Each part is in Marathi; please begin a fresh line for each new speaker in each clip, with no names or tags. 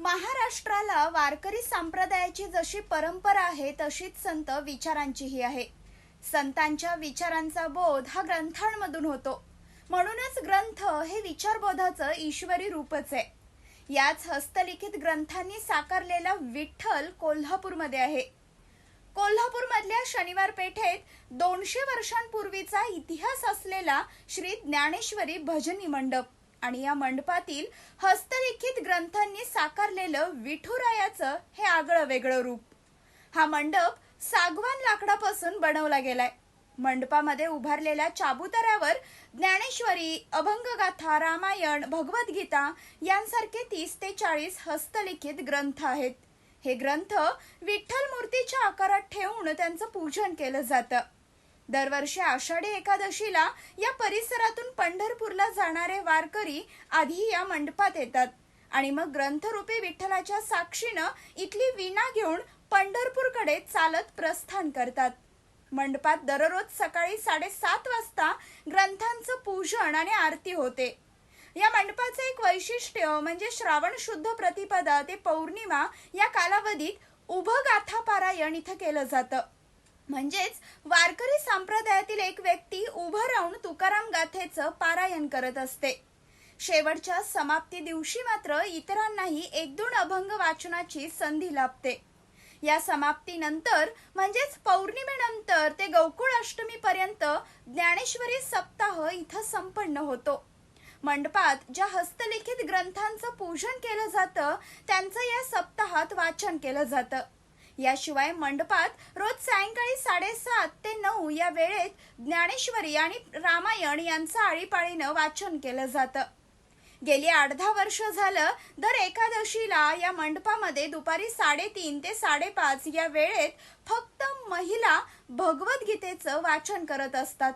महाराष्ट्राला वारकरी संप्रदायाची जशी परंपरा आहे तशीच संत विचारांचीही आहे. संतांच्या विचारांचा बोध हा ग्रंथांमधून होतो. म्हणूनच ग्रंथ हे विचारबोधाचं ईश्वरी रूपच आहे. याच हस्तलिखित ग्रंथांनी साकारलेला विठ्ठल कोल्हापूरमध्ये आहे. कोल्हापूरमधल्या शनिवार पेठेत दोनशे वर्षांपूर्वीचा इतिहास असलेला श्री ज्ञानेश्वरी भजनी मंडप. आणि या मंडपातील हस्तलिखित ग्रंथांनी साकारलेलं विठुरायाचं हे आगळं वेगळं रूप. हा मंडप सागवान लाकडापासून बनवला गेलाय. मंडपामध्ये उभारलेल्या चाबुतऱ्यावर ज्ञानेश्वरी अभंगगाथा रामायण भगवद्गीता यांसारखे तीस ते चाळीस हस्तलिखित ग्रंथ आहेत. हे ग्रंथ विठ्ठल मूर्तीच्या आकारात ठेवून त्यांचं पूजन केलं जातं. दरवर्षी आषाढी एकादशीला या परिसरातून पंढरपूरला जाणारे वारकरी आधी या मंडपात येतात. आणि मग ग्रंथरूपी विठ्ठलाच्या साक्षीनं इथली वीणा घेऊन पंढरपूरकडे चालत प्रस्थान करतात. मंडपात दररोज सकाळी साडेसात वाजता ग्रंथांचं पूजन आणि आरती होते. या मंडपाचं एक वैशिष्ट्य म्हणजे श्रावण शुद्ध प्रतिपदा ते पौर्णिमा या कालावधीत उभं गाथा पारायण इथं केलं जातं. म्हणजेच वारकरी संप्रदायातील एक व्यक्ती उभं राहून तुकाराम गाथेचं पारायण करत असते. शेवटच्या समाप्ती दिवशी मात्र इतरांनाही एक दोन अभंग वाचनाची संधी लाभते. या समाप्तीनंतर म्हणजेच पौर्णिमेनंतर ते गोकुळ अष्टमी पर्यंत ज्ञानेश्वरी सप्ताह इथं संपन्न होतो. मंडपात ज्या हस्तलिखित ग्रंथांचं पूजन केलं जातं त्यांचं या सप्ताहात वाचन केलं जातं. याशिवाय मंडपात रोज सायंकाळी साडेसात ते नऊ या वेळेत ज्ञानेश्वरी आणि रामायण यांचं आळीपाळीनं वाचन केलं जातं. गेली अर्धा वर्ष झालं दर एकादशीला या मंडपामध्ये दुपारी साडेतीन ते साडेपाच या वेळेत फक्त महिला भगवद्गीतेचं वाचन करत असतात.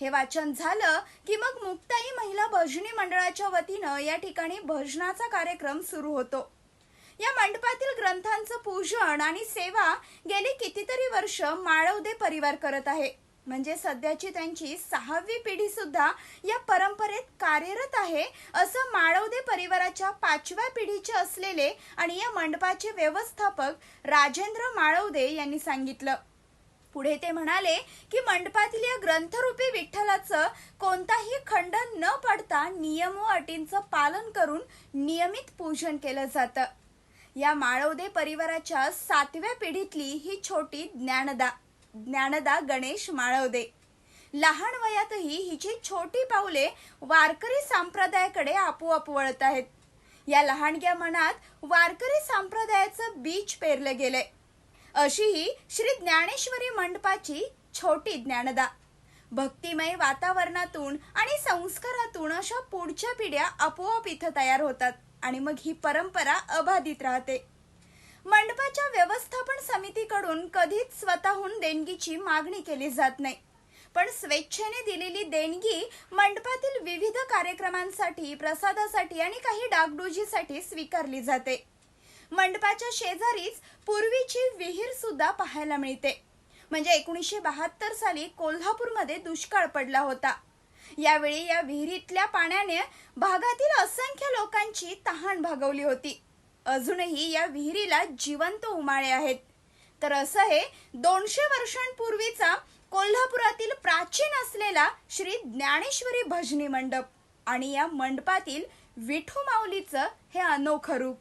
हे वाचन झालं की मग मुक्ताई महिला भजनी मंडळाच्या वतीनं या ठिकाणी भजनाचा कार्यक्रम सुरू होतो. या मंडप ग्रंथांचं पूजन आणि सेवा गेली कितीतरी वर्ष माळवदे परिवार करत आहे. म्हणजे सध्याची त्यांची सहावी पिढी सुद्धा या परंपरेत कार्यरत आहे असं माळवदे परिवाराच्या पाचव्या पिढीचे असलेले आणि या मंडपाचे व्यवस्थापक राजेंद्र माळवदे यांनी सांगितलं. पुढे ते म्हणाले की मंडपातील या ग्रंथरूपी विठ्ठलाचं कोणताही खंड न पडता नियम व अटींचं पालन करून नियमित पूजन केलं जातं. या माळवदे परिवाराच्या सातव्या पिढीतली ही छोटी ज्ञानदा ज्ञानदा गणेश माळवदे. लहान वयातही हिची छोटी पावले वारकरी संप्रदायाकडे आपोआप वळत आहेत. या लहानग्या मनात वारकरी संप्रदायाचं बीज पेरलं गेलंय अशी ही श्री ज्ञानेश्वरी मंडपाची छोटी ज्ञानदा. भक्तिमय वातावरणातून आणि संस्कारातून अशा पुढच्या पिढ्या आपोआप इथं तयार होतात. आणि मग ही परंपरा अबाधित राहते. मंडपाच्या व्यवस्थापन समितीकडून कधीच स्वतःहून देणगीची मागणी केली जात नाही. पण स्वेच्छेने दिलेली देणगी मंडपातील विविध कार्यक्रमांसाठी प्रसादासाठी आणि काही डागडुजीसाठी स्वीकारली जाते. मंडपाच्या शेजारीच पूर्वीची विहीर सुद्धा पाहायला मिळते. म्हणजे एकोणीसशे बहात्तर साली कोल्हापूरमध्ये दुष्काळ पडला होता. यावेळी या विहिरीतल्या पाण्याने भागातील असंख्य लोकांची तहान भागवली होती. अजूनही या विहिरीला जिवंत उमाळे आहेत. तर असं हे दोनशे वर्षांपूर्वीचा कोल्हापुरातील प्राचीन असलेला श्री ज्ञानेश्वरी भजनी मंडप आणि या मंडपातील विठू माऊलीचं हे अनोखं रूप.